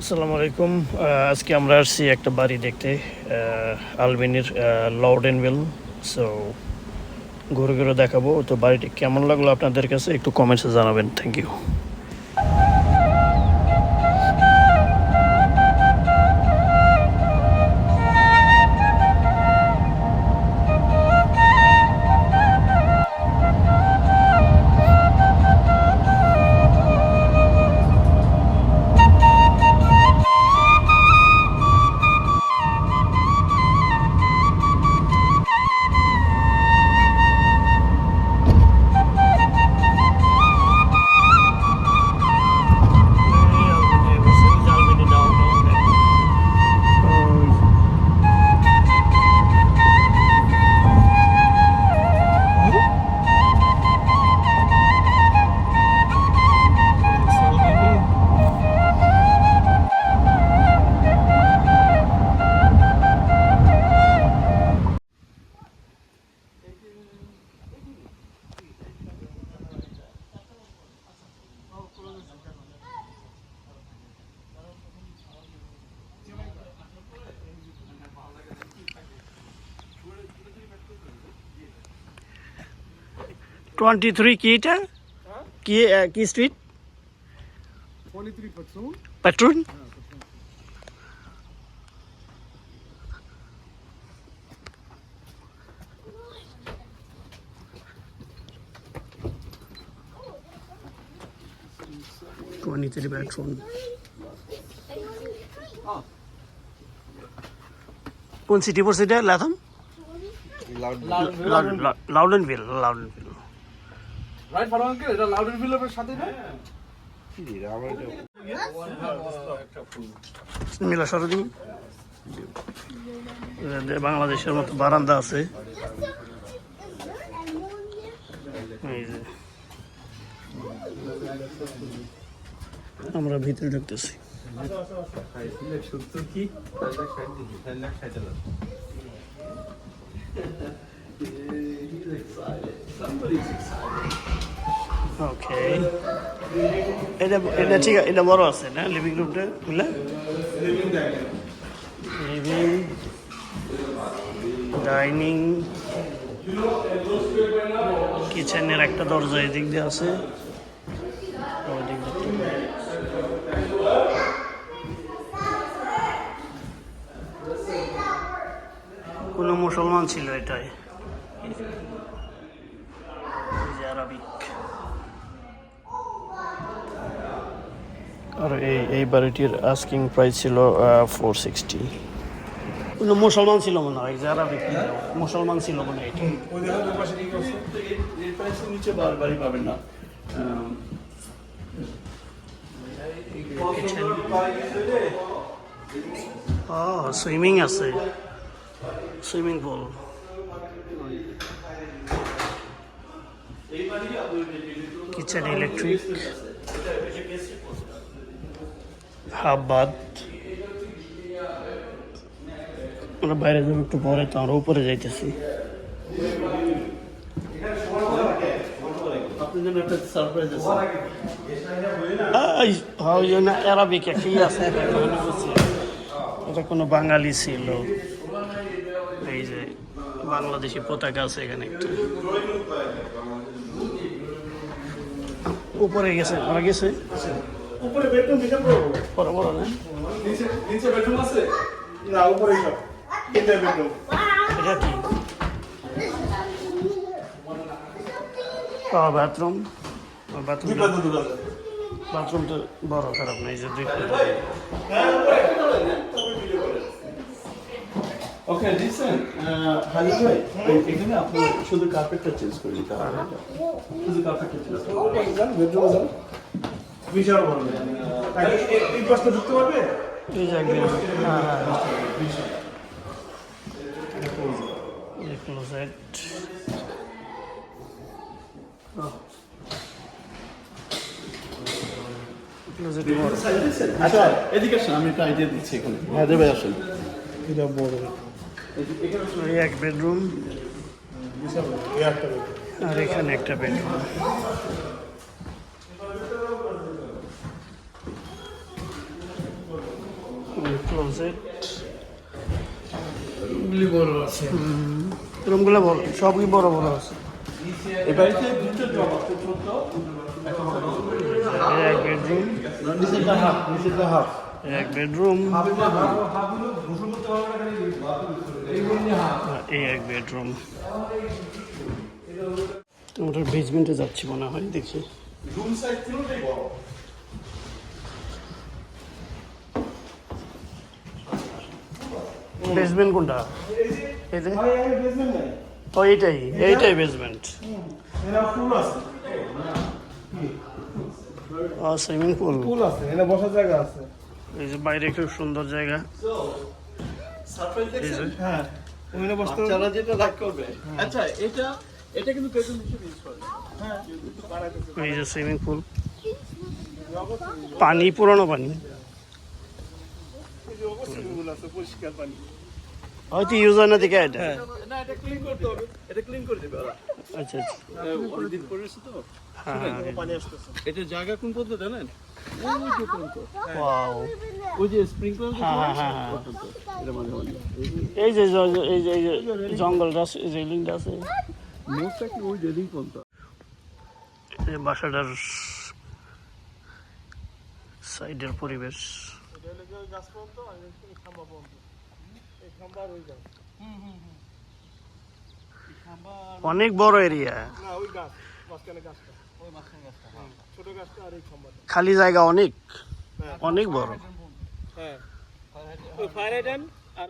আসসালামু আলাইকুম। আজকে আমরা আসছি একটা বাড়ি দেখতে আলবেনির লর্ডেনভিল সো ঘুরে ঘুরে দেখাবো। তো বাড়িটি কেমন লাগল আপনাদের কাছে? একটু কমেন্টসে জানাবেন। থ্যাংক ইউ টোয়েন্টি থ্রি কি এটা কি কি street 23 patrol. Patrol twenty three patrol কোন সিটি পড়ছে এটা? Latham Loudonville Loudonville right uncle এটা লাউডের সাথে না? মিলা সরদি বাংলাদেশের মতো বারান্দা আছে। আমরা ভিতরে ঢুকতেছি। ওকে এটা এটা ঠিক, এটা বড় আছে না? লিভিং রুমটা বুঝলে লিভিং ডাইনিং কিচেনের একটা দরজা এদিক দিয়ে আছে। কোনো মুসলমান ছিল এটাই এই যে আরবিক আর এই এই বাড়িটির আস্কিং প্রাইস ছিল ফোর সিক্সটি মুসলমান ছিল মনে হয় যারা বিক্রি মুসলমান ছিল মনে হয়। নিচে বারবারই পাবেন না। সুইমিং আছে। Swimming pool. Kitchen electric half বাদ আমরা বাইরে যাব একটু পরে তো আমরা উপরে যাইতেছি। অ্যারাবিক একই আছে। এটা এটা কোনো বাঙালি ছিল। এই যে বাংলাদেশি পতাকা আছে এখানে একটা। উপরে গেছে ওরা গেছে? উপরে বেডরুম হিসাব করব বড় বড় না? নিচে নিচে বেডরুম আছে? না উপরে হিসাব। তিনটা বেডরুম। এটা কি? বাথরুম। বাথরুম আছে বাথরুম তো বড় খারাপ নেই যে দুই ওকে লিসেন হাজি ভাই এখানে আপনি শুধু কার্পেটটা চেঞ্জ করে দিতে হবে শুধু কার্পেটটা চেঞ্জ করে বেডরুমে যান। বিশাল বড় এই- পাশটা ঢুকতে পারবে এই হ্যাঁ হ্যাঁ। হ্যাঁ ক্লোজেট আচ্ছা এদিকে আসেন আমি একটা আইডিয়া দিচ্ছি এখানে। হায়দ্রাবাদ ভাই আসেন। এটা বড়। এক বেডরুম আর এখানে একটা বেডরুম ক্লোজেট এগুলি বড় আছে। রুমগুলো বড় সবই বড় বড় আছে। এই বাড়িতে দুটো ড্রপ আছে ছোট এই এক বেডরুম। নিচেরটা হাফ নিচেরটা হাফ। এক বেডরুম। এই এক বেডরুম। আমরা বেসমেন্টে যাচ্ছি মনে হয় দেখি। রুম সাইজ পুরোটাই বড় বেসমেন্ট কোনটা? এই যে? ও এইটাই এইটাই বেসমেন্ট সুইমিং পুল আছে এখানে বসার জায়গা আছে এই যে বাইরে খুব সুন্দর জায়গা। এই যে। হ্যাঁ। বাচ্চারা যেটা করবে। আচ্ছা এটা এটা কিন্তু বেডরুম হিসেবে ইউজ করে। হ্যাঁ এই যে সুইমিং পুল পানি পুরনো পানি এই যে অবশ্যই ফুল আছে পরিষ্কার পানি হয়তো ইউজ হয় না দেখে এটা না এটা ক্লিন করতে হবে। এটা ক্লিন করে দেবে আচ্ছা আচ্ছা। অনেকদিন করেছে তো। হ্যাঁ পানি আসতেছে। এটা জায়গা কোন পর্যন্ত জানেন? হ্যাঁ, হ্যাঁ, হ্যাঁ, হ্যাঁ। এই যে এই যে জঙ্গলটা আছে আছে। বাসাটার সাইডের পরিবেশ। এটা যে ওই গাছ পর্যন্ত আর এই খাম্বা পর্যন্ত এই খাম্বা আর ওই গাছ। অনেক বড় এরিয়া না ওই গাছ মাঝখানে গাছটা। ওই মাঝখানে গাছটা ছোট গাছটা আর এই খাম্বাটা। খালি জায়গা অনেক। অনেক বড়। হ্যাঁ। ফায়ার হাইড্রেন্ট আর